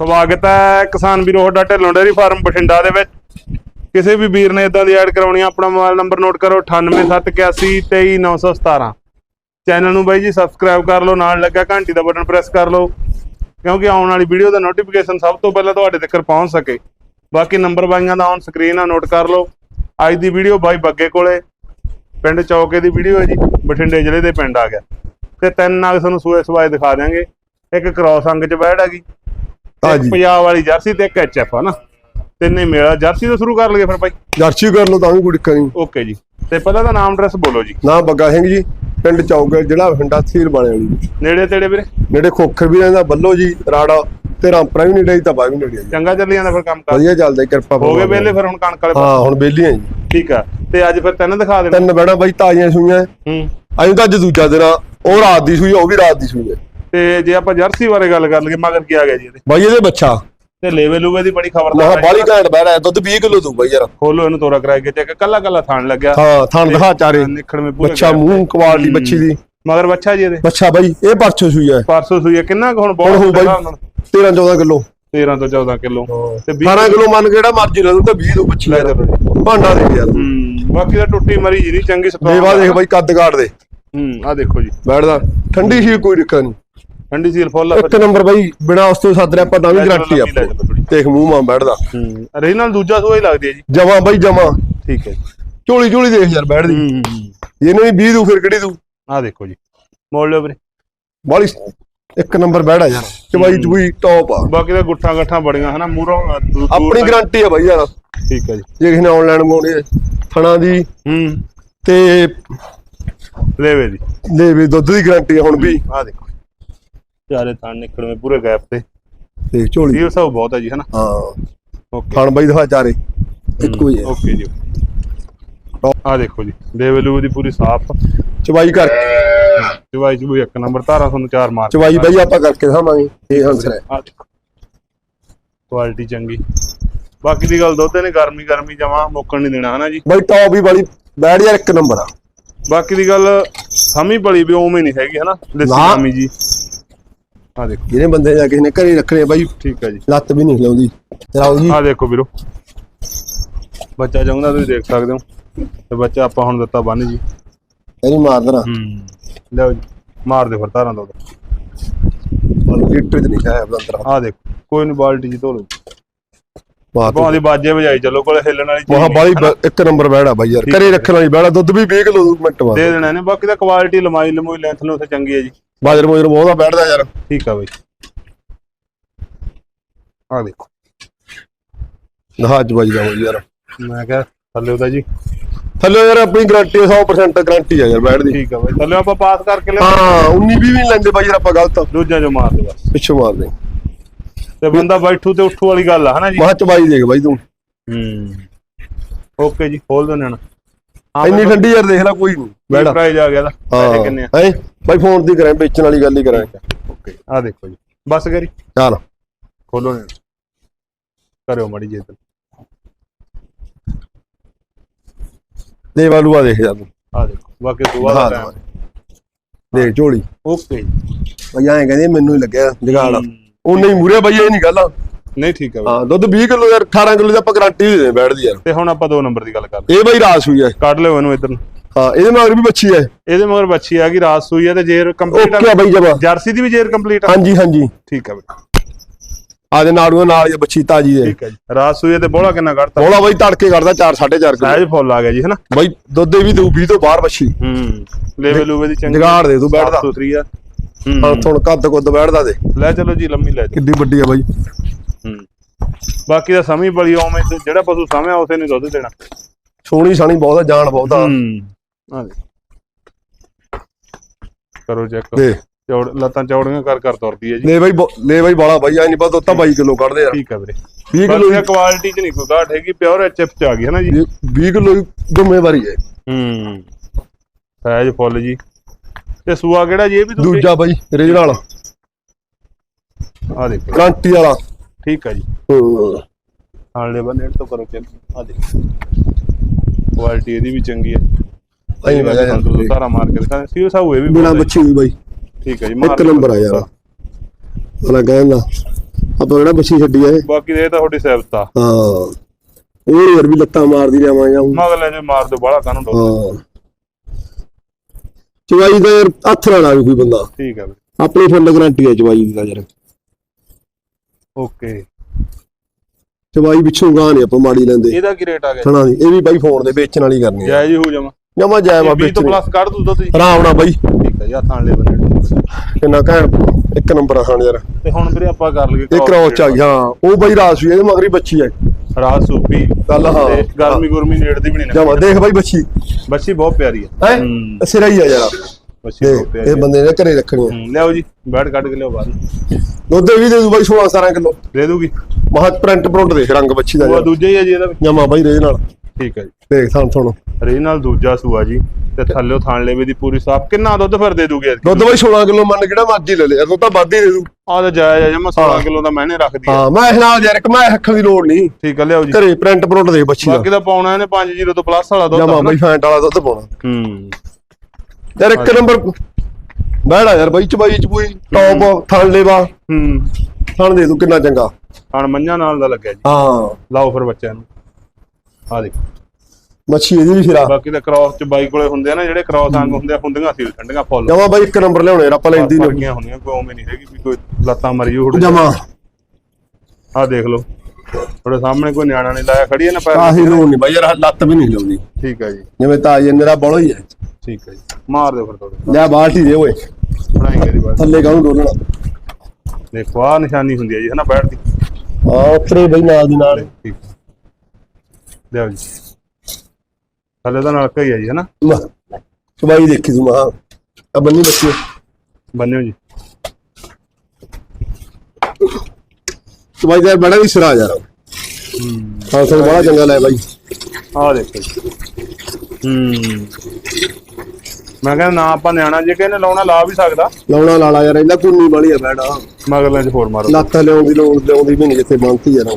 ਸਵਾਗਤ ਹੈ ਕਿਸਾਨ ਵੀਰੋ ਤੁਹਾਡਾ ਢਿੱਲੋਂ ਡੇਅਰੀ ਫਾਰਮ ਬਠਿੰਡਾ ਦੇ ਵਿੱਚ। ਕਿਸੇ ਵੀ ਵੀਰ ਨੇ ਇਦਾਂ ਦੀ ਐਡ ਕਰਾਉਣੀ ਆ, ਆਪਣਾ ਮੋਬਾਈਲ ਨੰਬਰ ਨੋਟ ਕਰੋ 9871823917 ਚੈਨਲ ਨੂੰ ਬਾਈ ਜੀ ਸਬਸਕ੍ਰਾਈਬ ਕਰ ਲਓ, ਨਾਲ ਲੱਗਾ ਘੰਟੀ ਦਾ ਬਟਨ ਪ੍ਰੈਸ ਕਰ ਲਓ, ਕਿਉਂਕਿ ਆਉਣ ਵਾਲੀ ਵੀਡੀਓ ਦਾ ਨੋਟੀਫਿਕੇਸ਼ਨ ਸਭ ਤੋਂ ਪਹਿਲਾਂ ਤੁਹਾਡੇ ਤੱਕ ਪਹੁੰਚ ਸਕੇ। ਬਾਕੀ ਨੰਬਰ ਬਾਈਆਂ ਦਾ ਔਨ ਸਕਰੀਨ ਆ, ਨੋਟ ਕਰ ਲਓ। ਅੱਜ ਦੀ ਵੀਡੀਓ ਬਾਈ ਬੱਗੇ ਕੋਲੇ, ਪਿੰਡ ਚੌਕੇ ਦੀ ਵੀਡੀਓ ਹੈ ਜੀ, ਬਠਿੰਡੇ ਜ਼ਿਲ੍ਹੇ ਦੇ ਪਿੰਡ ਆ ਗਿਆ। ਤੇ ਤਿੰਨ ਨਾਗ ਤੁਹਾਨੂੰ ਸੂਏ ਸਵਾਏ ਦਿਖਾ ਦਿਆਂਗੇ। ਇੱਕ ਕ੍ਰੋਸ ਅੰਗ ਚ ਬੈਠ ਹੈਗੀ ਇੱਕ ਹਾਂਜੀ। ਪੰਜਾਬ ਵਾਲੀ ਜਰਸੀ ਤੇ ਇੱਕ ਐਚਐਫ ਆ ਨਾ। ਤਿੰਨੇ ਮੇਲਾ ਜਰਸੀ ਤੋਂ ਸ਼ੁਰੂ ਕਰ ਲਈਏ ਫਿਰ ਬਾਈ। ਜਰਸੀ ਕਰ ਲਓ ਤਾਂ ਵੀ ਕੋਈ ਦਿੱਕਤ ਨਹੀਂ। ਓਕੇ ਜੀ। ਤੇ ਪਹਿਲਾਂ ਤਾਂ ਨਾਮ ਐਡਰੈਸ ਬੋਲੋ ਜੀ। ਨਾ ਬੱਗਾ ਸਿੰਘ ਜੀ ਪਿੰਡ ਚੌਗੜ ਜ਼ਿਲ੍ਹਾ ਬਠਿੰਡਾ ਤਹਿਸੀਲ ਬਾਣੇ ਵਾਲੀ। ਨੇੜੇ ਤੇੜੇ ਵੀਰੇ? ਨੇੜੇ ਖੋਖਰ ਵੀ ਰਹਿੰਦਾ ਬੱਲੋ ਜੀ ਰਾੜਾ ਤੇ ਰਾਮਪਰਾ ਵੀ ਨੇੜੇ ਤਾਂ ਬਾ ਵੀ ਨੇੜੇ ਆ ਜੀ। ਚੰਗਾ ਚੱਲੀ ਜਾਂਦਾ ਫਿਰ ਕੰਮ ਕਰ। ਵਧੀਆ ਚੱਲਦਾ ਜੀ, ਕਿਰਪਾ ਹੋ ਗਏ। ਵੇਲੇ ਫਿਰ ਹੁਣ ਕਣਕ ਵਾਲੇ ਹਾਂ ਹੁਣ ਬੇਲੀ ਆ ਜੀ। ਠੀਕ ਆ। ਤੇ ਅੱਜ ਫਿਰ ਤਿੰਨ ਦਿਖਾ ਦੇਣਾ। ਤਿੰਨ ਬੈਣਾ ਬਾਈ ਤਾਜ਼ੀਆਂ ਸੂਈਆਂ। ਹੂੰ। ਅਜੇ ਤਾਂ ਅੱਜ ਦੂਜਾ ਦਿਨ ਆ, ਉਹ ਰਾਤ ਦੀ ਸੂਈ ਆ, ਉਹ ਵੀ ਰਾਤ ਦੀ ਸੂਈ ਹੈ ਤੇ ਜੇ ਆਪਾਂ ਜਰਸੀ ਬਾਰੇ ਗੱਲ ਕਰ ਲਈਏ ਮਗਰ ਕੀ ਆ ਗਿਆ ਜੀ ਇਹਦੇ? ਬਾਈ ਇਹਦੇ ਬੱਚਾ। ਤੇ ਲੇਵੇ ਲੂਵੇ ਦੀ ਬੜੀ ਮਹਾ ਖਬਰਦਾਰ ਬਾਲੀ ਘੈਂਟ ਬੈਣਾ ਦੁੱਧ 20 ਕਿਲੋ ਦੂ ਬਾਈ ਯਾਰ। ਖੋਲੋ ਇਹਨੂੰ ਤੋਰਾ ਕਰਾਏ ਕੇ ਚੈੱਕ ਕੱਲਾ ਕੱਲਾ ਥਾਣ ਲੱਗਿਆ। ਹਾਂ ਥਣ ਦਿਖਾ ਚਾਰੇ। ਨਿਖੜ ਮੇ ਪੂਰੇ ਬੱਚਾ ਮੂੰਹ ਕੁਆਲਿਟੀ ਹੂੰ। ਬੱਚੀ ਦੀ। ਮਗਰ ਬੱਚਾ ਜੀ ਇਹਦੇ। ਬੱਚਾ ਬਾਈ ਇਹ ਪਰਚੋ ਸੂਈ ਹੈ। ਪਰਸੋਂ ਸੂਈ ਆ, ਕਿੰਨਾ ਹੁਣ ਹੁਣ ਬਹੁਤ ਹੋ ਬਾਈ 13 14 ਕਿਲੋ। 13 ਤੋਂ 14 ਕਿਲੋ। ਤੇ 18 ਕਿਲੋ ਮੰਨ ਕੇ ਜਿਹੜਾ ਮਰਜ਼ੀ ਲੈ ਲੂ ਤਾਂ 20 ਦੋ ਬੱਚੀ ਲੈ ਜੀ। ਭਾਂਡਾ ਦੇ ਯਾਰ। ਹੂੰ ਬਾਕੀ ਤਾਂ ਟੁੱਟੀ ਮਰੀ ਜੀ ਨਹੀਂ ਚੰਗੀ ਦੇਵਾ ਦੇਖ। ਬਾਈ ਕੱਦ ਕਾੜ ਦੇ। ਹੂੰ ਆ ਦੇਖੋ ਜੀ। ਬੈਠਦਾ। ਠੰਡੀ ਸੀ ਕੋਈ ਦਿੱਕਤ ਨਹੀਂ ਠੰਡੀ ਸੀਲ ਫੁੱਲ ਆ ਇੱਕ ਨੰਬਰ ਬਾਈ ਬਿਨਾ ਉਸ ਤੋਂ ਸੱਦ ਰਿਆ ਆਪਾਂ ਤਾਂ ਵੀ ਗਰੰਟੀ ਥੋੜੀ। ਦੇਖ ਮੂੰਹ ਮਾਂ ਬੈਠਦਾ। ਹੂੰ। ਰੀਜਨਲ ਦੂਜਾ ਸੂਆ ਹੀ ਲੱਗਦੀ ਹੈ ਜੀ। ਜਮਾ ਬਾਈ ਜਮਾ। ਠੀਕ ਹੈ ਜੀ। ਝੋਲੀ ਝੋਲੀ ਦੇਖ ਯਾਰ ਬੈਠਦੀ ਹੂੰ ਇਹਨੇ ਵੀ 20 ਦੂ ਫਿਰ ਕਿਹੜੀ ਦੂ? ਆ ਦੇਖੋ ਜੀ। ਮੋੜ ਲਿਓ ਵੀਰੇ। ਬਾਲੀ ਇੱਕ ਨੰਬਰ ਬੈਠਾ ਯਾਰ। ਚਵਾਈ ਚੁਈ ਟੌਪ ਆ। ਬਾਕੀ ਤਾਂ ਗੁੱਠਾਂ ਗੱਠਾਂ ਬੜੀਆਂ ਹਨਾ? ਮੂਰੋਂ ਆਪਣੀ ਗਰੰਟੀ ਆ ਬਾਈ ਯਾਰ। ਠੀਕ ਹੈ ਜੀ। ਜੇ ਕਿਸੇ ਨੇ ਆਨਲਾਈਨ ਮੰਗਾਉਣੀ ਹੈ ਥਣਾ ਦੀ ਹੂੰ। ਤੇ ਲੈਵੇ ਦੀ। ਲੈ ਵੀ ਦੁੱਧ ਦੀ ਗਰੰਟੀ ਆ ਹੁਣ ਵੀ। ਆ ਦੇਖੋ। ਚਾਰੇ ਥਾਂ ਨਿਕਲਵੇਂ ਪੂਰੇ ਗੈਪ ਤੇ। ਦੇਖ ਝੋਲੀ। ਇਹ ਸਭ ਬਹੁਤ ਹੈ ਜੀ ਹਨਾ? ਹਾਂ। ਓਕੇ ਥਣ ਬਾਈ ਦਿਖਾ ਚਾਰੇ। ਇੱਕੋ ਹੀ ਹੈ। ਓਕੇ ਜੀ। ਆ ਦੇਖੋ ਜੀ ਦੇਵਲੂ ਦੀ ਪੂਰੀ ਸਾਫ਼। ਚਵਾਈ ਕਰ। ਚਵਾਈ ਚੁਈ ਇੱਕ ਨੰਬਰ ਧਾਰਾ ਤੁਹਾਨੂੰ ਚਾਰ ਮਾਰ ਚਵਾਈ ਬਾਈ ਆਪਾਂ ਕਰਕੇ ਦਿਖਾਵਾਂਗੇ। ਇਹ ਹੰਸਰ ਹੈ। ਆ ਦੇਖੋ। ਕੁਆਲਿਟੀ ਚੰਗੀ। ਬਾਕੀ ਦੀ ਗੱਲ ਦੁੱਧ ਨੇ ਗਰਮੀ ਗਰਮੀ ਜਮਾ ਮੁੱਕਣ ਨਹੀਂ ਦੇਣਾ ਹਨਾ ਜੀ? ਬਾਈ ਟੌਪ ਵੀ ਵਾਲੀ ਬੈਠ ਯਾਰ ਇੱਕ ਨੰਬਰ ਆ। ਬਾਕੀ ਦੀ ਗੱਲ ਸਮੀ ਬੜੀ ਵੀ ਉਵੇਂ ਨਹੀਂ ਹੈਗੀ ਹਨਾ? ਦੇਸੀ ਨਾ। ਜੀ। ਆ ਦੇਖੋ। ਜਿਹਨੇ ਬੰਦੇ ਜਾ ਕਿਸੇ ਨੇ ਘਰੇ ਰੱਖਣੇ ਬਾਈ ਠੀਕ ਹੈ ਜੀ। ਲੱਤ ਵੀ ਨਹੀਂ ਲਾਉਂਦੀ। ਚਲਾਓ ਜੀ। ਆ ਦੇਖੋ ਵੀਰੋ। ਬੱਚਾ ਚਾਹੁੰਦਾ ਤੁਸੀਂ ਦੇਖ ਸਕਦੇ ਹੋ। ਤੇ ਬੱਚਾ ਆਪਾਂ ਹੁਣ ਦਿੱਤਾ ਬੰਨ ਜੀ। ਇਹਨੂੰ ਮਾਰ ਦੇਣਾ। ਹੂੰ। ਲਓ ਜੀ ਮਾਰ ਦੇ ਫਿਰ ਧਾਰਾਂ ਦੋ ਲੀਟਰ ਚ ਨਹੀਂ ਖਾਇਆ ਅੰਦਰ ਆ ਦੇਖੋ ਕੋਈ ਨਹੀਂ ਬਾਲਟੀ ਜੀ ਧੋ ਲਓ ਮਾਰ ਭਾਵੇਂ ਦੀ ਬਾਜੇ ਵਜਾਈ ਚੱਲੋ ਕੋਲੇ ਹਿੱਲਣ ਵਾਲੀ ਚੀਜ਼ ਵਾਹ ਬਾਈ? ਇੱਕ ਨੰਬਰ ਬੈੜਾ ਬਾਈ ਯਾਰ ਘਰੇ ਰੱਖਣ ਵਾਲੀ ਬੈੜਾ ਦੁੱਧ ਵੀ 20 ਕਿਲੋ ਮਿੰਟ ਬਾਅਦ। ਦੇ ਦੇਣਾ ਇਹਨੇ ਬਾਕੀ ਤਾਂ ਕੁਆਲਿਟੀ ਲਮਾਈ ਲਮੂਈ ਲੈਂਥ ਨੂੰ ਉੱਥੇ ਚੰਗੀ ਹੈ ਜੀ। ਬਾਜਰ ਮੋਜਰ ਬਹੁਤਾ ਬੈਠਦਾ ਯਾਰ। ਠੀਕ ਆ ਬਾਈ। ਆ ਦੇਖੋ ਨਹਾ ਚ ਵੱਜਦਾ ਬਾਈ ਯਾਰ। ਮੈਂ ਕਿਹਾ ਥੱਲੇ ਉਹਦਾ ਜੀ। ਥੱਲੇ ਯਾਰ ਆਪਣੀ ਗਾਰੰਟੀ 100% ਗਾਰੰਟੀ ਆ ਯਾਰ ਬੈਠਦੀ ਠੀਕ ਆ ਬਾਈ। ਥੱਲੇ ਆਪਾਂ ਪਾਸ ਕਰਕੇ ਲੈ ਹਾਂ 19 20 ਵੀ ਨੀ ਲੈਂਦੇ ਬਾਈ ਯਾਰ ਆਪਾਂ ਗਲਤ। ਦੂਜਾ ਜੋ ਮਾਰ ਦੇ ਬਸ। ਪਿੱਛੋਂ ਮਾਰਦੇ ਤੇ ਬੰਦਾ ਬੈਠੂ ਤੇ ਉੱਠੂ ਵਾਲੀ ਗੱਲ ਆ ਹਨਾ ਜੀ? ਮਾਹ ਚ ਬਾਈ ਦੇਖ ਬਾਈ ਤੂੰ। ਹੂੰ। ਓਕੇ ਜੀ ਖੋਲ ਦੋ ਨੈਣਾ ਇੰਨੀ ਠੰਡੀ ਯਾਰ ਦੇਖ ਲੈ ਕੋਈ ਨਹੀਂ। ਬੈੜਾ ਪ੍ਰਾਈਜ਼ ਆ ਗਿਆ ਦਾ ਪੈਸੇ ਕਿੰਨੇ ਆ? ਹਾਂ? ਬਾਈ ਫੋਨ ਦੀ ਕਰਾਂ ਵੇਚਣ ਵਾਲੀ ਗੱਲ ਹੀ ਕਰਾਂ। ਓਕੇ। ਆ ਦੇਖੋ ਜੀ। ਬਸ ਕਰੀ। ਚੱਲ। ਖੋਲੋ ਨੇ ਕਰਿਓ ਮੜੀ ਜੇ ਤੇ ਲੈ ਵਾਲੂਆ ਦੇਖ ਯਾਰ ਤੂੰ। ਆ ਦੇਖੋ ਬਾਕੀ ਦੁਆ ਦਾ ਦਿਖਾ ਟਾਈਮ ਦੇਖ ਝੋਲੀ। ਓਕੇ। ਬਾਈ ਐਂ ਕਹਿੰਦੇ ਮੈਨੂੰ ਹੀ ਲੱਗਿਆ ਜਗਾੜ। ਉਹਨੇ ਹੀ ਮੂਰੇ ਬਾਈ ਇਹ ਨਹੀਂ ਗੱਲ ਨਹੀਂ ਠੀਕ ਆ ਬਾਈ। ਹਾਂ ਦੁੱਧ 20 ਕਿਲੋ ਯਾਰ 18 ਕਿਲੋ ਦੀ ਆਪਾਂ ਗਾਰੰਟੀ ਦੇ ਬੈਠਦੀ ਯਾਰ। ਤੇ ਹੁਣ ਆਪਾਂ ਦੋ ਨੰਬਰ ਦੀ ਗੱਲ ਕਰਦੇ ਇਹ ਬਾਈ ਰਾਸ ਹੋਈ ਹੈ ਕੱਢ ਲਿਓ ਇਹਨੂੰ ਇਧਰ ਨੂੰ। ਹਾਂ ਇਹਦੇ ਮਗਰ ਵੀ ਬੱਚੀ ਹੈ ਇਹਦੇ ਮਗਰ ਬੱਚੀ ਆ ਗਈ ਰਾਤ ਸੂਈ ਆ ਤੇ ਜੇਰ ਕੰਪਲੀਟ ਓਕੇ ਆ ਬਾਈ ਜਮਾ। ਜਰਸੀ ਦੀ ਵੀ ਜੇਰ ਕੰਪਲੀਟ ਆ। ਹਾਂਜੀ ਹਾਂਜੀ। ਠੀਕ ਆ ਬਾਈ। ਆਦੇ ਨਾੜੂਆਂ ਨਾਲ ਹੀ ਆ ਬੱਚੀ ਤਾਜੀ ਹੈ ਠੀਕ ਆ ਜੀ। ਰਾਤ ਸੂਈ ਆ ਤੇ ਬੋਲਾ ਕਿੰਨਾ ਕੱਢਤਾ? ਬੋਲਾ ਬਾਈ ਤੜਕੇ ਕਰਦਾ 4 4.5 ਕਿਲੋ। ਸਾਈਜ਼ ਫੁੱਲ ਆ ਗਿਆ ਜੀ ਹਨਾ? ਬਾਈ ਦੁੱਧ ਦੇ ਵੀ ਦੂ 20 ਤੋਂ ਬਾਹਰ ਬੱਚੀ। ਹੂੰ ਲੈਵਲ ਲੂਵੇ ਦੀ ਚੰਗੀ। ਜਗਾੜ ਦੇ ਤੂੰ ਬੈਠਦਾ ਆ। ਹਾਂ। ਹੁਣ ਕੱਦ ਕੁੱਦ ਬੈਠਦਾ ਦੇ। ਲੈ ਚਲੋ ਜੀ ਲੰਮੀ ਲੈ ਜੀ ਕਿੱਡੀ ਵੱਡੀ ਆ ਬਾਈ। ਹੂੰ। ਬਾਕੀ ਦਾ ਸਮੀ ਬੜੀ ਉਵੇਂ ਤੇ ਜਿਹੜਾ ਪਸ਼ੂ ਸਾਹਮਣੇ ਉਸੇ ਨੇ ਦੁੱਧ ਦੇਣਾ। ਸੋਹਣੀ ਸਾਣੀ ਬਹੁਤ ਆ ਜਾਨ ਬਹੁਤ ਆ। ਹੂੰ। ਆ ਦੇ ਕਰੋ ਚੈੱਕ। ਦੇ। ਚੌੜ ਲੱਤਾਂ ਚੌੜੀਆਂ ਕਰ ਕਰ ਤੁਰਦੀ ਹੈ ਜੀ। ਲੈ ਬਾਈ ਬੋ- ਲੈ ਬਾਈ ਬਾਲਾ ਬਾਈ ਐ ਨਹੀਂ ਪਤਾ ਤਾਂ 22 ਕਿਲੋ ਕੱਢਦੇ ਯਾਰ ਠੀਕ ਆ ਵੀਰੇ। 20 ਕਿਲੋ ਬਾਕੀ ਕੁਆਲਿਟੀ ਚ ਨਹੀਂ ਕੋਈ ਘਾਟ ਹੈਗੀ ਪਿਓਰ ਐਚਐਫ ਚ ਆ ਗਈ ਹੈ ਨਾ ਜੀ। 20 ਕਿਲੋ ਦੀ ਜ਼ਿੰਮੇਵਾਰੀ ਹੈ। ਹੂੰ। ਸਾਈਜ਼ ਫੁੱਲ ਜੀ। ਤੇ ਸੂਆ ਕਿਹੜਾ ਜੀ ਇਹ ਵੀ ਦੂਜੇ ਦੂਜਾ ਬਾਈ ਰੀਜਨਲ ਆ ਦੇਖੋ। ਗਾਰੰਟੀ ਵਾਲਾ। ਠੀਕ ਆ ਜੀ। ਹਾਂ। ਹਾਲੇ ਬੰਨੇ ਤੋਂ ਕਰੋ ਚੈੱਕ। ਆ ਦੇਖੋ। ਕੁਆਲਿਟੀ ਇਹਦੀ ਵੀ ਚੰਗੀ ਹੈ ਐਂ ਵਜਾ ਯਾਰ ਸਾਰਾ ਮਾਰ ਕੇ ਦਿਖਾ ਸੀ ਉਹ ਹੋਏ ਵੀ ਬਿਨਾ। ਬੱਚੀ ਹੋਈ ਬਾਈ। ਠੀਕ ਹੈ ਜੀ ਮਾਰ ਇੱਕ। ਨੰਬਰ ਆ ਯਾਰ। ਉਹਦਾ ਕਹਿੰਦਾ ਆਪਾਂ ਕਿਹੜਾ ਬੱਚੀ ਛੱਡੀ ਆ ਇਹ? ਬਾਕੀ ਇਹ ਤਾਂ ਤੁਹਾਡੀ ਸਿਫਤ ਆ। ਹਾਂ। ਉਹ ਯਾਰ ਵੀ ਲੱਤਾਂ ਮਾਰਦੀ ਜਾਵਾਂ ਜਾਂ ਮਗਲੇ ਜੇ ਮਾਰ ਦੋ ਬਾਹਲਾ ਕਾਨੂੰ ਹਾਂ। ਚਵਾਈ ਦਾ ਯਾਰ ਹੱਥ ਨਾਲ ਆਵੇ ਕੋਈ ਬੰਦਾ। ਠੀਕ ਆ ਬਈ। ਆਪਣੀ ਫੁੱਲ ਗਾਰੰਟੀ ਹੈ ਚਵਾਈ ਦੀ ਤਾਂ ਯਾਰ। ਓਕੇ। ਚਵਾਈ ਪਿੱਛੋਂ ਗਾਂ ਨਹੀਂ ਆਪਾਂ ਮਾੜੀ ਲੈਂਦੇ। ਇਹਦਾ ਕੀ ਰੇਟ ਆ ਗਿਆ? ਦੀ ਇਹ ਵੀ ਬਾਈ ਫੋਨ ਦੇ ਵੇਚਣ ਵਾਲੀ ਕਰਨੀ ਹੈ ਜਾਇਜ਼ ਹੀ ਹੋ ਜਾਵਾਂ। ਜਮਾ ਜਾਇ ਵਾ 20 ਤੋਂ ਵੇਚਣੀ। ਪਲੱਸ ਕੱਢ ਦੂ ਦੋ ਤੁਸੀਂ। ਆਰਾਮ ਨਾਲ ਬਾਈ। ਠੀਕ ਆ ਜੀ ਥਾਂ ਲੈ ਬਣੇ ਕਿੰਨਾ ਘੈਂਟ ਇੱਕ ਨੰਬਰ ਆ ਖਾਣ ਯਾਰ। ਤੇ ਹੁਣ ਵੀਰੇ ਆਪਾਂ ਕਰ ਲਈਏ ਇਹ ਕ੍ਰੋਸ ਚ ਆ ਗਈ ਹਾਂ। ਉਹ ਬਾਈ ਰਾਸ ਵੀ ਇਹਦੇ ਮਗਰੀ ਬੱਚੀ ਹੈ ਰਾਤ ਸੂਪੀ ਗੱਲ ਹਾਂ। ਤੇ ਗਰਮੀ ਗੁਰਮੀ ਨੇੜਦੀ ਵੀ ਨਹੀਂ ਜਮਾ ਦੇਖ ਬਾਈ ਬੱਚੀ। ਬੱਚੀ ਬਹੁਤ ਪਿਆਰੀ ਹੈ। ਹੈ? ਹੂੰ। ਸਿਰਾ ਹੀ ਆ ਯਾਰ। ਇਹ ਬੰਦੇ ਨੇ ਘਰੇ ਰੱਖਣੀ ਹੂੰ, ਲਿਆਓ ਜੀ ਬੈਠ ਕੱਢ ਕੇ ਲਿਆਓ ਬਾਹਰ। ਦੁੱਧ ਵੀ ਦੇ ਦੂ ਬਾਈ 16 17 ਕਿਲੋ। ਦੇ ਦੂਗੀ। ਬਹੁਤ ਪ੍ਰਿੰਟ ਪ੍ਰਿੰਟ ਦੇਖ ਰੰਗ ਬੱਚੀ ਦਾ ਉਹ। ਦੂਜਾ ਹੀ ਹੈ ਜੀ ਇਹਦਾ। ਜਮਾ ਬਾਈ ਰੇ ਨਾਲ। ਠੀਕ ਹੈ ਜੀ। ਦੇਖ ਥਾਂ ਥੋਣ ਰੇ ਨਾਲ ਦੂਜਾ ਸੂਆ ਜੀ ਤੇ ਥੱਲੇ ਥਾਣ ਲੇਵੇ ਦੀ ਪੂਰੀ ਸਾਫ਼। ਕਿੰਨਾ ਦੁੱਧ ਫਿਰ ਦੇ ਦੂਗੀ ਦੁੱਧ ਬਾਈ 16 ਕਿਲੋ ਮੰਨ ਕਿਹੜਾ ਮਰਜ਼ੀ ਲੈ ਲੈ। ਦੁੱਧ ਤਾਂ ਵੱਧ ਹੀ ਦੇ ਦੂ। ਆ ਤਾਂ ਜਾਇਜ਼ ਹੈ ਜਮਾ 16 ਹਾਂ। ਕਿਲੋ ਦਾ ਮੈਨੇ ਰੱਖਦੀ। ਹੈ ਹਾਂ ਮੈਂ ਇਹ ਨਾਲ ਯਾਰ ਮੈਂ ਅੱਖਾਂ ਦੀ ਲੋੜ ਨਹੀਂ। ਠੀਕ ਹੈ ਲਿਆਓ ਜੀ। ਘਰੇ ਪ੍ਰਿੰਟ ਪ੍ਰਿੰਟ ਦੇਖ ਬੱਚੀ ਦਾ। ਬਾਕੀ ਦਾ ਪਾਉਣਾ ਇਹਨੇ 5 ਤੋਂ ਪਲੱਸ ਵਾਲਾ ਦੁੱਧ ਜਮਾ। ਬਾਈ ਫੈਂਟ ਵਾਲਾ ਦੁੱਧ ਪਾਉਣਾ। ਹੂੰ। ਯਾਰ ਇੱਕ ਨੰਬਰ ਬਹਿੜਾ ਯਾਰ ਬਾਈ ਚਬਾਈ ਚਬੂਈ ਟੌਪ ਥਣ ਲੇਵਾ। ਹੂੰ। ਥਣ ਦੇ ਦੂ ਕਿੰਨਾ ਚੰਗਾ। ਹਣ ਮੰਝਾਂ ਨਾਲ ਦਾ ਲੱਗਿਆ ਜੀ। ਹਾਂ। ਲਾਓ ਫਿਰ ਬੱਚਿਆਂ ਨੂੰ। ਆ ਦੇਖੋ। ਮੱਛੀ ਇਹਦੀ ਵੀ ਫਿਰਾ। ਬਾਕੀ ਤਾਂ ਕ੍ਰਾਸ ਚ ਬਾਈ ਕੋਲੇ ਹੁੰਦੇ ਆ ਨਾ ਜਿਹੜੇ ਕ੍ਰਾਸ ਅੰਗ ਹੁੰਦੇ ਆ ਹੁੰਦੀਆਂ ਸੀ ਠੰਡੀਆਂ ਫੁੱਲ। ਜਮਾ ਬਾਈ ਇੱਕ ਨੰਬਰ ਲਿਆਉਣੇ ਯਾਰ ਆਪਾਂ ਲੈਂਦੀ ਨਹੀਂ ਹੁੰਦੀਆਂ ਕੋਈ ਉਵੇਂ ਨਹੀਂ ਹੈਗੀ ਵੀ ਕੋਈ ਲੱਤਾਂ ਮਰੀ ਹੋੜ ਜਮਾ। ਆ ਦੇਖ ਲਓ। ਤੁਹਾਡੇ ਸਾਹਮਣੇ ਕੋਈ ਨਿਆਣਾ ਨਹੀਂ ਲਾਇਆ ਖੜੀ ਹੈ ਨਾ ਪੈਰ। ਆਹੀ ਲੋੜ ਨਹੀਂ ਬਾਈ ਯਾਰ ਲੱਤ ਵੀ ਨਹੀਂ ਲਾਉਂਦੀ ਠੀਕ ਹੈ ਜੀ। ਜਿਵੇਂ ਤਾਜ ਮੇਰਾ ਬੋਲੋ ਹੀ ਹੈ। ਠੀਕ ਹੈ ਜੀ। ਮਾਰ ਦਿਓ ਫਿਰ ਥੋੜੇ ਲੈ ਬਾਲਟੀ ਦੇ ਓਏ। ਬਣਾਏਗੇ ਦੀ ਬਾਤ ਥੱਲੇ ਕਾਹਨੂੰ ਡੋਲਣਾ। ਦੇਖੋ ਆ ਨਿਸ਼ਾਨੀ ਹੁੰਦੀ ਹੈ ਜੀ ਹਨਾ ਬੈਠਦੀ ਹਾਂ ਉਤਰੇ ਬਈ ਨਾਲ ਦੀ ਨਾਲ। ਠੀਕ ਲਿਆਓ ਜੀ। ਥੱਲੇ ਦਾ ਨਲਕਾ ਹੀ ਹੈ ਜੀ ਹਨਾ ਚਬਾਈ ਦੇਖੀ ਤੂੰ ਮਹਾ ਆ ਬੰਨੀ ਬੱਚੀ। ਬੰਨਿਓ ਜੀ। ਚਬਾਈ ਦਾ ਬੜਾ ਵੀ ਸਿਰਾ ਯਾਰ। ਹਾਂ। ਸਰ ਬੜਾ ਚੰਗਾ ਲੈ ਬਾਈ। ਆ ਦੇਖੋ ਜੀ। ਹੂੰ। ਮੈਂ ਕਹਿੰਦਾ ਨਾ ਆਪਾਂ ਨਿਆਣਾ ਜੇ ਕਹਿੰਦੇ ਲਾਉਣਾ ਲਾ ਵੀ ਸਕਦਾ। ਲਾਉਣਾ ਲਾਲਾ ਯਾਰ ਇਹਦਾ ਕੁੰਨੀ ਵਾਲੀ ਆ ਬੈੜਾ ਮਗਲਾਂ 'ਚ ਹੋਰ ਮਾਰੋ। ਲੱਤ ਲਿਆਉਂਦੀ ਲੋੜ ਲਿਆਉਂਦੀ ਵੀ ਨਹੀਂ ਜਿੱਥੇ ਬੰਨਤੀ ਯਾਰ।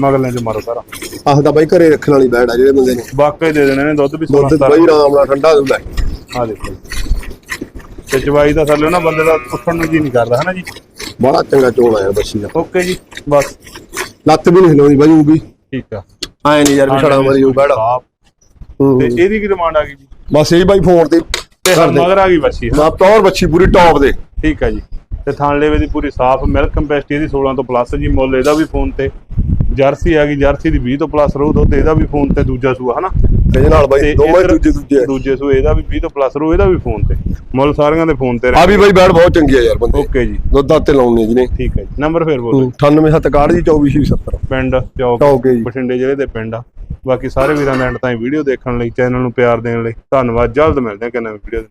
ਮਗਲਾਂ 'ਚ ਮਾਰੋ ਸਾਰਾ। ਆਹਦਾ ਬਾਈ ਘਰੇ ਰੱਖਣ ਵਾਲੀ ਬੈੜ ਜਿਹੜੇ ਬੰਦੇ ਨੇ। ਵਾਕਈ ਦੇ ਦੇਣੇ ਨੇ ਦੁੱਧ ਵੀ 16 ਦੁੱਧ ਬਾਈ ਆਰਾਮ ਨਾਲ ਠੰਡਾ ਹੈ। ਆ ਦੇਖੋ ਤੇ ਚਵਾਈ ਦਾ ਥੱਲੇ ਨਾ ਬੰਦੇ ਦਾ ਉੱਠਣ ਨੂੰ ਜੀ ਨਹੀਂ ਕਰਦਾ ਹਨਾ ਜੀ? ਬੜਾ ਚੰਗਾ ਚੋਣ ਆ ਯਾਰ ਬੱਚੀ ਦਾ। ਓਕੇ ਜੀ ਬਸ। ਲੱਤ ਵੀ ਨਹੀਂ ਹਿਲਾਉਂਦੀ ਬਾਈ ਉਹ ਵੀ। ਠੀਕ ਆ। ਐ ਨਹੀਂ ਯਾਰ ਵੀ ਛੜਾ ਮਰੀ ਉਹ ਬੈੜਾ। ਤੇ ਇਹਦੀ ਕੀ ਡਿਮਾਂਡ ਆ ਗਈ ਜੀ। ਬਸ ਇਹ ਬਾਈ ਫੋਨ ਤੇ ਮਗਰ ਆ ਗਈ ਬੱਚੀ? ਨਾ ਟੌਰ ਬੱਚੀ ਪੂਰੀ ਟੌਪ ਦੇ ਠੀਕ ਆ ਜੀ। ਤੇ ਥਾਣ ਲੇਵੇ ਦੀ ਪੂਰੀ ਸਾਫ਼ ਮਿਲਕ ਕੰਪੈਸਟੀ ਇਹਦੀ 16 ਤੋਂ ਪਲੱਸ ਜੀ ਮੁੱਲ ਇਹਦਾ ਵੀ ਫੋਨ ਤੇ। ਜਰਸੀ ਆ ਗਈ ਜਰਸੀ ਦੀ 20 ਤੋਂ ਪਲੱਸ ਰਹੂ ਦੁੱਧ ਇਹਦਾ ਵੀ ਫੋਨ ਤੇ ਦੂਜਾ ਸੂਆ ਹਨਾ? ਇਹਦੇ ਨਾਲ ਬਾਈ ਦੋਵੇਂ ਦੂਜੇ ਦੂਜੇ ਦੂਜੇ ਸੂਏ ਇਹਦਾ ਵੀ 20 ਤੋਂ ਪਲੱਸ ਰਹੂ ਇਹਦਾ ਵੀ ਫੋਨ ਤੇ। ਮੁੱਲ ਸਾਰਿਆਂ ਦੇ ਫੋਨ ਤੇ ਆ ਵੀ ਬਾਈ ਬੈੜ ਬਹੁਤ ਚੰਗੀ ਆ ਯਾਰ ਬੰਦੇ। ਓਕੇ ਜੀ। ਦੁੱਧ ਤੇ ਲਾਉਣੀ ਜਿਹਨੇ ਠੀਕ ਹੈ ਜੀ। ਨੰਬਰ ਫੇਰ ਬੋਲੋ। 98761 ਜੀ 2470 ਪਿੰਡ ਚੌਕ ਜੀ। ਬਠਿੰਡੇ ਜ਼ਿਲ੍ਹੇ ਦੇ ਪਿੰਡ ਆ। ਬਾਕੀ ਸਾਰੇ ਵੀਰਾਂ ਦਾ ਐਂਡ ਤਾਈਂ ਵੀਡੀਓ ਦੇਖਣ ਲਈ ਚੈਨਲ ਨੂੰ ਪਿਆਰ ਦੇਣ ਲਈ। ਧੰਨਵਾਦ, ਜਲਦ ਮਿਲਦੇ ਹਾਂ ਕਿ ਨਵੀਂ ਵੀਡੀਓ